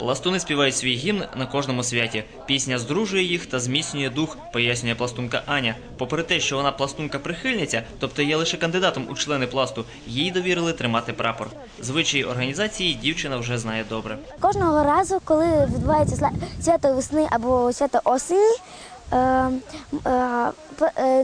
Пластуни співають свій гімн на кожному святі. Пісня здружує їх та зміцнює дух, пояснює пластунка Аня. Попри те, що вона пластунка-прихильниця, тобто є лише кандидатом у члени пласту, їй довірили тримати прапор. Звичаї організації дівчина вже знає добре. Кожного разу, коли відбувається свято весни або свято осені,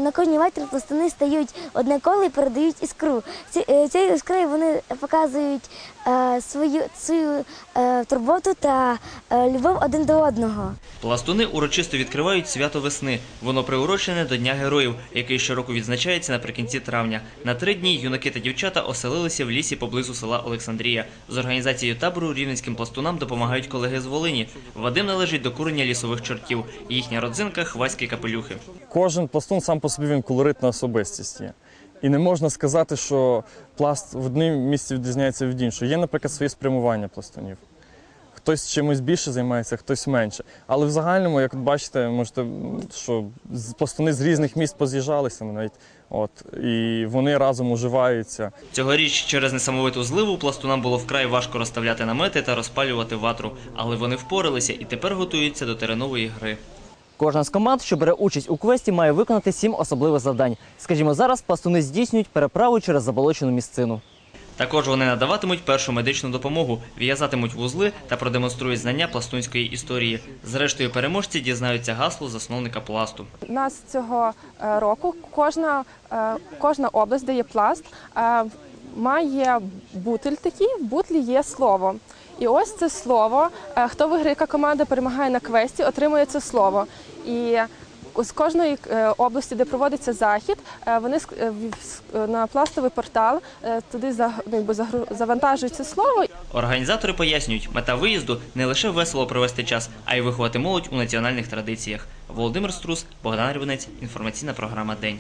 на кожній ватрі пластуни стають одне коло і передають іскру. Ці, е, цією іскрою вони показують е, свою, свою е, турботу та е, любов один до одного. Пластуни урочисто відкривають свято весни. Воно приурочене до Дня героїв, який щороку відзначається наприкінці травня. На три дні юнаки та дівчата оселилися в лісі поблизу села Олександрія. З організацією табору рівненським пластунам допомагають колеги з Волині. Вадим належить до курення лісових чортів. Їхня родзинка хваські капелюхи. Кожен пластун сам по собі він колоритна особистість є. І не можна сказати, що пласт в одному місці відрізняється від іншого. Є, наприклад, своє спрямування пластунів. Хтось чимось більше займається, хтось менше. Але в загальному, як бачите, можете, що пластуни з різних міст поз'їжджалися навіть. От, і вони разом уживаються. Цьогоріч через несамовиту зливу пластунам було вкрай важко розставляти намети та розпалювати ватру, але вони впоралися і тепер готуються до теренової гри. Кожна з команд, що бере участь у квесті, має виконати сім особливих завдань. Скажімо, зараз пластуни здійснюють переправу через заболочену місцину. Також вони надаватимуть першу медичну допомогу, в'язатимуть вузли та продемонструють знання пластунської історії. Зрештою, переможці дізнаються гасло засновника пласту. У нас цього е, року кожна, е, кожна область, де є пласт, е, має бутиль такий, в бутлі є слово. І ось це слово. е, Хто виграє, яка команда перемагає на квесті, отримує це слово. І з кожної е, області, де проводиться захід, е, вони на пластовий портал туди ну, завантажують це слово Організатори пояснюють, мета виїзду не лише весело провести час, а й виховати молодь у національних традиціях. Володимир Струс, Богдан Рівнець, інформаційна програма День.